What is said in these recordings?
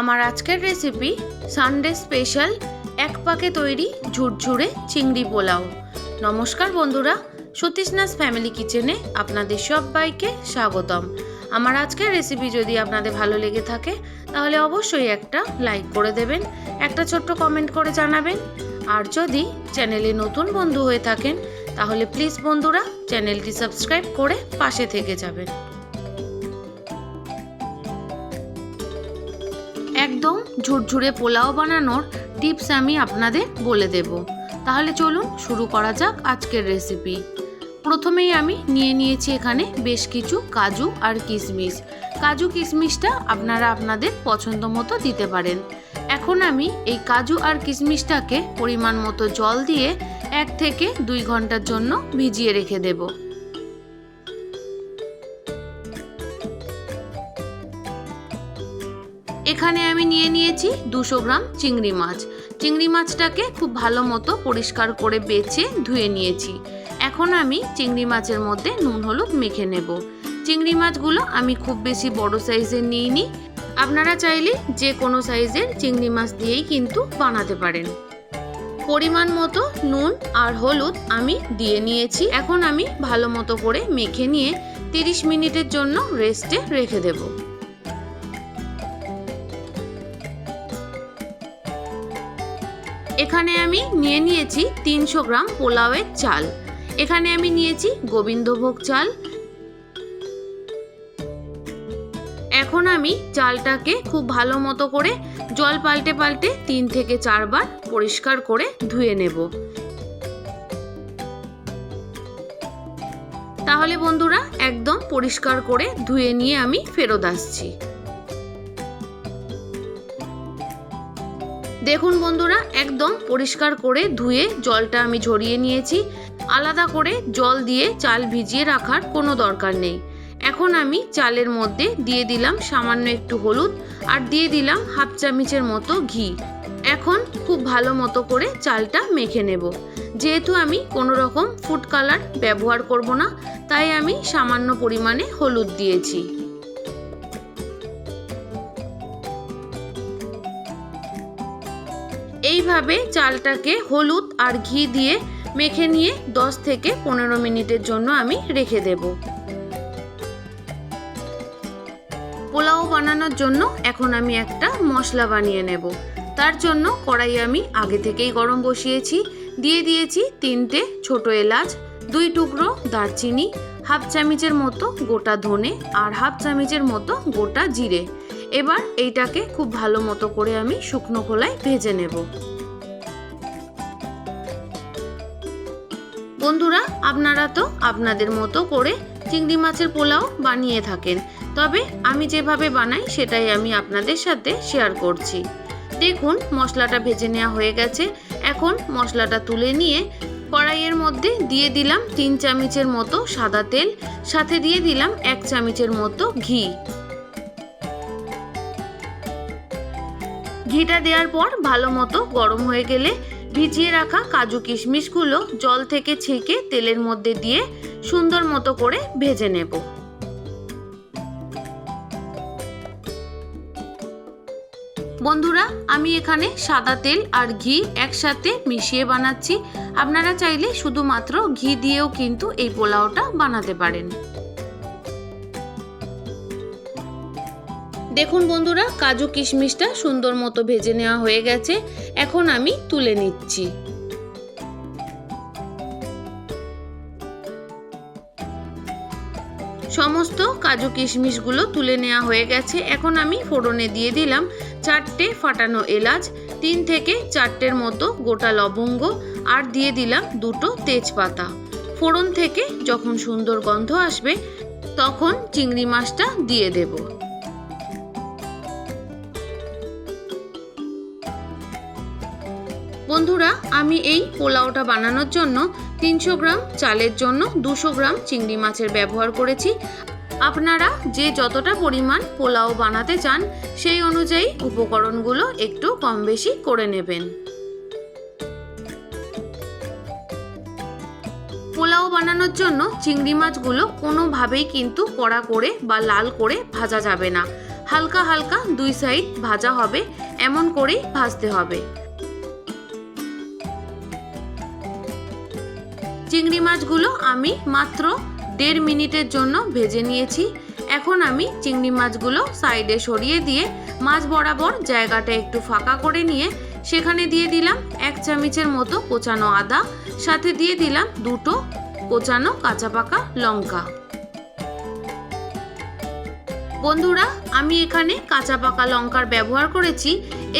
আমার আজকের recipe Sunday special এক পাকে তৈরি ঝুরঝুরে চিংড়ি পোলাও। নমস্কার বন্ধুরা, সতীশনাথ ফ্যামিলি কিচেনে আপনাদের সবাইকে স্বাগতম। আমার আজকের রেসিপি যদি আপনাদের ভালো লেগে থাকে, তাহলে অবশ্যই একটা লাইক করে দেবেন, একটা ছোট্ট কমেন্ট করে জানাবেন। আর যদি চ্যানেলে নতুন বন্ধু হয়ে থাকেন, তাহলে প্লিজ বন্ধুরা চ্যানেলটি সাবস্ক্রাইব করে পাশে থেকে যাবেন। ঝুরঝুরে পোলাও বানানোর টিপস আমি আপনাদের বলে দেব। তাহলে চলুন শুরু করা যাক আজকের রেসিপি প্রথমেই আমি নিয়ে নিয়েছি এখানে বেশ কিছু কাজু আর কিশমিশ। কাজু কিশমিশটা আপনারা আপনাদের পছন্দ মতো দিতে পারেন। এখন আমি এই কাজু আর কিশমিশটাকে পরিমাণ মতো জল দিয়ে এক থেকে দুই ঘণ্টার জন্য ভিজিয়ে রেখে দেবো। এখানে আমি নিয়ে নিয়েছি দুশো গ্রাম চিংড়ি মাছ। চিংড়ি মাছটাকে খুব ভালো মতো পরিষ্কার করে বেছে ধুয়ে নিয়েছি। এখন আমি চিংড়ি মাছের মধ্যে নুন, হলুদ মেখে নেব। চিংড়ি মাছগুলো আমি খুব বেশি বড় সাইজের নিইনি। আপনারা চাইলে যে কোনো সাইজের চিংড়ি মাছ দিয়েই কিন্তু বানাতে পারেন। পরিমাণ মতো নুন আর হলুদ আমি দিয়ে নিয়েছি। এখন আমি ভালো মতো করে মেখে নিয়ে তিরিশ মিনিটের জন্য রেস্টে রেখে দেবো। এখানে আমি নিয়ে নিয়েছি তিনশো গ্রাম পোলাওয়ের চাল। এখানে আমি নিয়েছি গোবিন্দভোগ চাল। এখন আমি চালটাকে খুব ভালো মতো করে জল পাল্টে পাল্টে তিন থেকে চারবার পরিষ্কার করে ধুয়ে নেব। তাহলে বন্ধুরা, একদম পরিষ্কার করে ধুয়ে নিয়ে আমি ফেরত আসছি। দেখুন বন্ধুরা, একদম পরিষ্কার করে ধুয়ে জলটা আমি ঝরিয়ে নিয়েছি। আলাদা করে জল দিয়ে চাল ভিজিয়ে রাখার কোনো দরকার নেই। এখন আমি চালের মধ্যে দিয়ে দিলাম সামান্য একটু হলুদ আর দিয়ে দিলাম হাফ চামচের মতো ঘি। এখন খুব ভালো মতো করে চালটা মেখে নেব। যেহেতু আমি কোনো রকম ফুড কালার ব্যবহার করব না, তাই আমি সামান্য পরিমাণে হলুদ দিয়েছি। এইভাবে চালটাকে হলুদ আর ঘি দিয়ে মেখে নিয়ে 10 থেকে পনেরো মিনিটের জন্য আমি রেখে দেব। পোলাও বানানোর জন্য এখন আমি একটা মশলা বানিয়ে নেব। তার জন্য কড়াই আমি আগে থেকেই গরম বসিয়েছি। দিয়ে দিয়েছি তিনটে ছোট এলাচ, দুই টুকরো দারচিনি, হাফ চামচের মতো গোটা ধনে আর হাফ চামচের মতো গোটা জিরে। এবার এইটাকে খুব ভালো মতো করে আমি শুকনো খোলায় ভেজে নেব। বন্ধুরা, আপনারা তো আপনাদের মতো করে চিংড়ি মাছের পোলাও বানিয়ে থাকেন। তবে আমি যেভাবে বানাই, সেটাই আমি আপনাদের সাথে শেয়ার করছি। দেখুন, মশলাটা ভেজে নেওয়া হয়ে গেছে। এখন মশলাটা তুলে নিয়ে কড়াইয়ের মধ্যে দিয়ে দিলাম তিন চামচের মতো সাদা তেল। সাথে দিয়ে দিলাম এক চামচের মতো ঘি। ঘিটা দেওয়ার পর ভালো মতো গরম হয়ে গেলে ভিজিয়ে রাখা কাজু কিশমিশগুলো জল থেকে ছেঁকে তেলের মধ্যে দিয়ে সুন্দর মতো করে ভেজে নেব। বন্ধুরা, আমি এখানে সাদা তেল আর ঘি একসাথে মিশিয়ে বানাচ্ছি। আপনারা চাইলে শুধুমাত্র ঘি দিয়েও কিন্তু এই পোলাওটা বানাতে পারেন। দেখুন বন্ধুরা, কাজু কিশমিশটা সুন্দর মতো ভেজে নেওয়া হয়ে গেছে। এখন আমি তুলে নিচ্ছি। সমস্ত কাজু কিশমিশগুলো তুলে নেওয়া হয়ে গেছে। এখন আমি ফোড়নে দিয়ে দিলাম চারটে ফাটানো এলাচ, তিন থেকে চারটের মতো গোটা লবঙ্গ, আর দিয়ে দিলাম দুটো তেজপাতা। ফোড়ন থেকে যখন সুন্দর গন্ধ আসবে, তখন চিংড়ি মাছটা দিয়ে দেবো। বন্ধুরা, আমি এই পোলাওটা বানানোর জন্য তিনশো গ্রাম চালের জন্য দুশো গ্রাম চিংড়ি মাছের ব্যবহার করেছি। আপনারা যে যতটা পরিমাণ পোলাও বানাতে চান, সেই অনুযায়ী উপকরণগুলো একটু কম বেশি করে নেবেন। পোলাও বানানোর জন্য চিংড়ি মাছগুলো কোনোভাবেই কিন্তু কড়া করে বা লাল করে ভাজা যাবে না। হালকা হালকা দুই সাইড ভাজা হবে, এমন করেই ভাজতে হবে। চিংড়ি মাছগুলো আমি মাত্র দেড় মিনিটের জন্য ভেজে নিয়েছি। এখন আমি চিংড়ি মাছগুলো সাইডে সরিয়ে দিয়ে মাছ বরাবর জায়গাটা একটু ফাঁকা করে নিয়ে সেখানে দিয়ে দিলাম এক চামচের মতো কোচানো আদা, সাথে দিয়ে দিলাম দুটো কোচানো কাঁচা পাকা লঙ্কা। বন্ধুরা, আমি এখানে কাঁচা পাকা লঙ্কার ব্যবহার করেছি।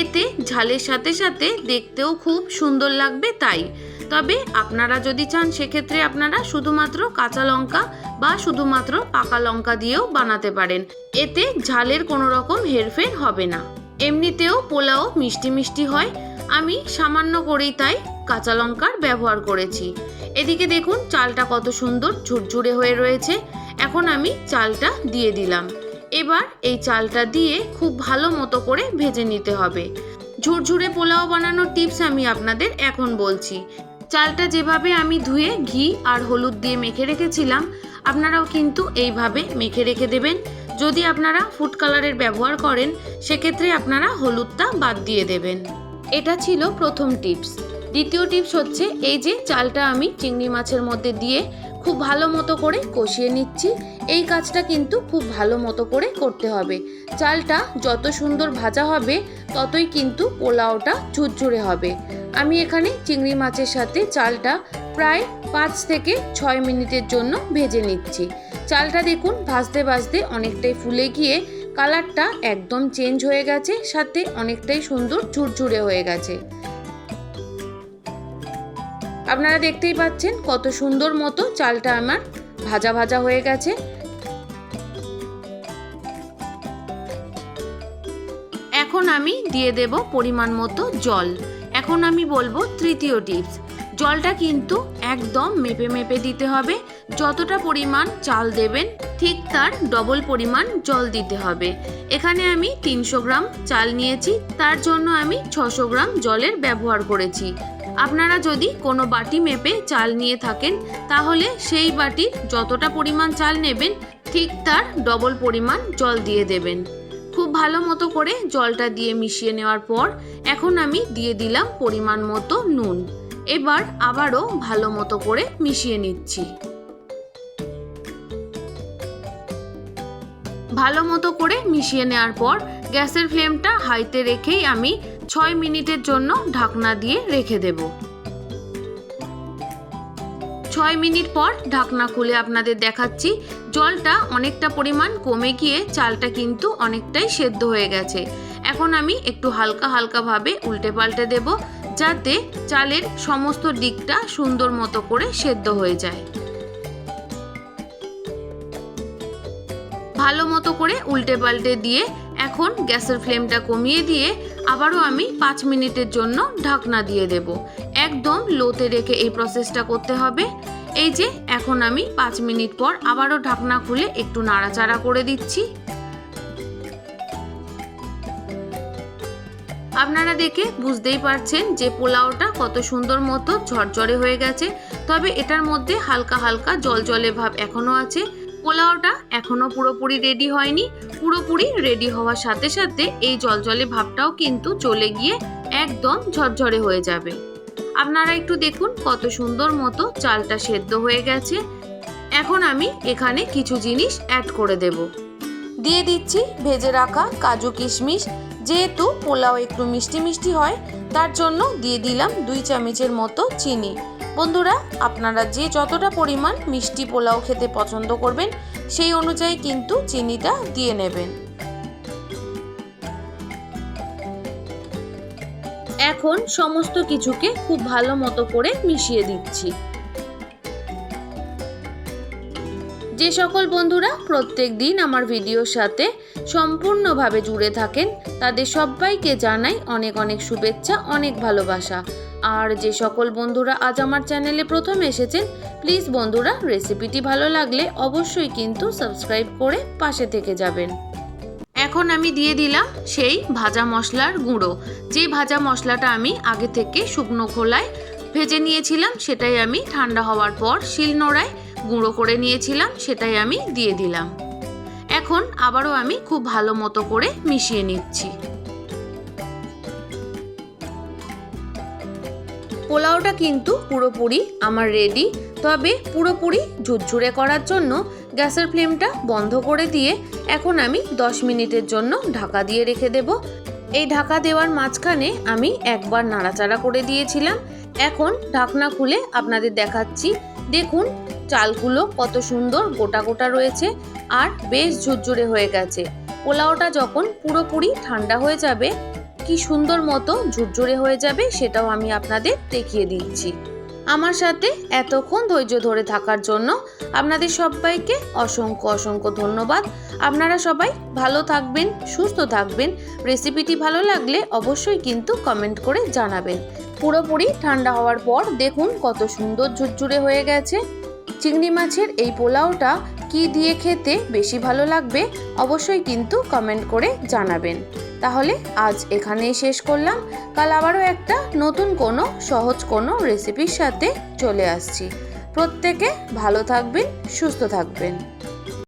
এতে ঝালের সাথে সাথে দেখতেও খুব সুন্দর লাগবে তাই। তবে আপনারা যদি চান, সেক্ষেত্রে আপনারা শুধুমাত্র কাঁচা লঙ্কা বা শুধুমাত্র পাকা লঙ্কা দিয়েও বানাতে পারেন। এতে ঝালের কোনো রকম হেরফের হবে না। এমনিতেও পোলাও মিষ্টি মিষ্টি হয়। আমি সামান্য করেই তাই কাঁচা লঙ্কার ব্যবহার করেছি। এদিকে দেখুন, চালটা কত সুন্দর ঝুরঝুরে হয়ে রয়েছে। এখন আমি চালটা দিয়ে দিলাম। এবার এই চালটা দিয়ে খুব ভালো মতো করে ভেজে নিতে হবে। ঝুরঝুরে পোলাও বানানোর টিপস আমি আপনাদের এখন বলছি। চালটা যেভাবে আমি ধুয়ে ঘি আর হলুদ দিয়ে মেখে রেখেছিলাম, আপনারাও কিন্তু এইভাবে মেখে রেখে দেবেন। যদি আপনারা ফুড কালারের ব্যবহার করেন, সেক্ষেত্রে আপনারা হলুদটা বাদ দিয়ে দেবেন। এটা ছিল প্রথম টিপস। দ্বিতীয় টিপস হচ্ছে, এই যে চালটা আমি চিংড়ি মাছের মধ্যে দিয়ে খুব ভালো মতো করে কষিয়ে নিচ্ছি, এই কাজটা কিন্তু খুব ভালো মতো করে করতে হবে। চালটা যত সুন্দর ভাজা হবে, ততই কিন্তু পোলাওটা ঝুরঝুরে হবে। আমি এখানে চিংড়ি মাছের সাথে চালটা প্রায় পাঁচ থেকে ছয় মিনিটের জন্য ভেজে নিচ্ছি। চালটা দেখুন ভাজতে ভাজতে অনেকটাই ফুলে গিয়ে কালারটা একদম চেঞ্জ হয়ে গেছে, সাথে অনেকটাই সুন্দর ঝুরঝুরে হয়ে গেছে। আপনারা দেখতেই পাচ্ছেন কত সুন্দর মতো চালটা আমার ভাজা ভাজা হয়ে গেছে। এখন আমি দিয়ে দেব পরিমাণ মতো জল। এখন আমি বলব তৃতীয় টিপস। জলটা কিন্তু একদম মেপে মেপে দিতে হবে। যতটা পরিমাণ চাল দেবেন, ঠিক তার ডবল পরিমাণ জল দিতে হবে। এখানে আমি তিনশো গ্রাম চাল নিয়েছি, তার জন্য আমি ছশো গ্রাম জলের ব্যবহার করেছি। আপনারা যদি কোনো বাটি মেপে চাল নিয়ে থাকেন, তাহলে সেই বাটির যতটা পরিমাণ চাল নেবেন, ঠিক তার ডবল পরিমাণ জল দিয়ে দেবেন। খুব ভালো মতো করে জলটা দিয়ে মিশিয়ে নেওয়ার পর এখন আমি দিয়ে দিলাম পরিমাণ মতো নুন। এবার আবারও ভালো মতো করে মিশিয়ে নিচ্ছি। ভালো মতো করে মিশিয়ে নেওয়ার পর গ্যাসের ফ্লেমটা হাইতে রেখেই আমি ছয় মিনিটের জন্য ঢাকনা দিয়ে রেখে দেব। ছয় মিনিট পর ঢাকনা খুলে আপনাদের দেখাচ্ছি জলটা অনেকটা পরিমাণ কমে গিয়ে চালটা কিন্তু অনেকটাই সেদ্ধ হয়ে গেছে। এখন আমি একটু হালকা হালকাভাবে উল্টে পাল্টে দেব যাতে চালের সমস্ত দিকটা সুন্দর মতো করে সেদ্ধ হয়ে যায়। ভালো মতো করে উল্টে পাল্টে দিয়ে এখন গ্যাসের ফ্লেমটা কমিয়ে দিয়ে আবারও আমি পাঁচ মিনিটের জন্য ঢাকনা দিয়ে দেব। একদম লোতে রেখে এই প্রসেসটা করতে হবে। এই যে, এখন আমি পাঁচ মিনিট পর আবারও ঢাকনা খুলে একটু নাড়াচাড়া করে দিচ্ছি। আপনারা দেখে বুঝতেই পারছেন যে পোলাওটা কত সুন্দর মতো ঝরঝরে হয়ে গেছে। তবে এটার মধ্যে হালকা হালকা জল জলে ভাব এখনও আছে। পোলাওটা এখনও পুরোপুরি রেডি হয়নি। পুরোপুরি রেডি হওয়ার সাথে সাথে এই জলজলে ভাবটাও কিন্তু চলে গিয়ে একদম ঝরঝরে হয়ে যাবে। আপনারা একটু দেখুন কত সুন্দর মতো চালটা সেদ্ধ হয়ে গেছে। এখন আমি এখানে কিছু জিনিস অ্যাড করে দেব। দিয়ে দিচ্ছি ভেজে রাখা কাজু কিশমিশ। যেহেতু পোলাও একটু মিষ্টি মিষ্টি হয়, তার জন্য দিয়ে দিলাম দুই চামচের মতো চিনি। বন্ধুরা, আপনারা যে যতটা পরিমাণ মিষ্টি পোলাও খেতে পছন্দ করবেন, সেই অনুযায়ী কিন্তু চিনিটা দিয়ে নেবেন। এখন সমস্ত কিছুকে খুব ভালো মতো করে মিশিয়ে দিচ্ছি। যে সকল বন্ধুরা প্রত্যেক দিন আমার ভিডিওর সাথে সম্পূর্ণভাবে জুড়ে থাকেন, তাদের সবাইকে জানাই অনেক অনেক শুভেচ্ছা, অনেক ভালোবাসা। আর যে সকল বন্ধুরা আজ আমার চ্যানেলে প্রথম এসেছেন, প্লিজ বন্ধুরা, রেসিপিটি ভালো লাগলে অবশ্যই কিন্তু সাবস্ক্রাইব করে পাশে থেকে যাবেন। এখন আমি দিয়ে দিলাম সেই ভাজা মশলার গুঁড়ো। যে ভাজা মশলাটা আমি আগে থেকে শুকনো খোলায় ভেজে নিয়েছিলাম, সেটাই আমি ঠান্ডা হওয়ার পর শিলনোড়ায় গুঁড়ো করে নিয়েছিলাম, সেটাই আমি দিয়ে দিলাম। এখন আবারও আমি খুব ভালো মতো করে মিশিয়ে নিচ্ছি। পোলাওটা কিন্তু পুরোপুরি আমার রেডি তবে পুরোপুরি ঝুরঝুরে করার জন্য গ্যাসের ফ্লেমটা বন্ধ করে দিয়ে এখন আমি 10 মিনিটের জন্য ঢাকা দিয়ে রেখে দেব। এই ঢাকা দেওয়ার মাঝখানে আমি একবার নাড়াচাড়া করে দিয়েছিলাম। এখন ঢাকনা খুলে আপনাদের দেখাচ্ছি। দেখুন, চালগুলো কত সুন্দর গোটা গোটা রয়েছে আর বেশ ঝুরঝুরে হয়ে গেছে। পোলাওটা যখন পুরোপুরি ঠান্ডা হয়ে যাবে, কি সুন্দর মতো ঝুরঝুরে হয়ে যাবে সেটাও আমি আপনাদের দেখিয়ে দিচ্ছি। আমার সাথে এতক্ষণ ধৈর্য ধরে থাকার জন্য আপনাদের সবাইকে অসংখ্য অসংখ্য ধন্যবাদ। আপনারা সবাই ভালো থাকবেন, সুস্থ থাকবেন। রেসিপিটি ভালো লাগলে অবশ্যই কিন্তু কমেন্ট করে জানাবেন। পুরোপুরি ঠান্ডা হওয়ার পর দেখুন কত সুন্দর ঝুরঝুরে হয়ে গেছে। চিংড়ি মাছের এই পোলাওটা কি দিয়ে খেতে বেশি ভালো লাগবে অবশ্যই কিন্তু কমেন্ট করে জানাবেন। তাহলে আজ এখানেই শেষ করলাম। কাল আবারও একটা নতুন কোনো, সহজ কোনো রেসিপির সাথে চলে আসছি। প্রত্যেকে ভালো থাকবেন, সুস্থ থাকবেন।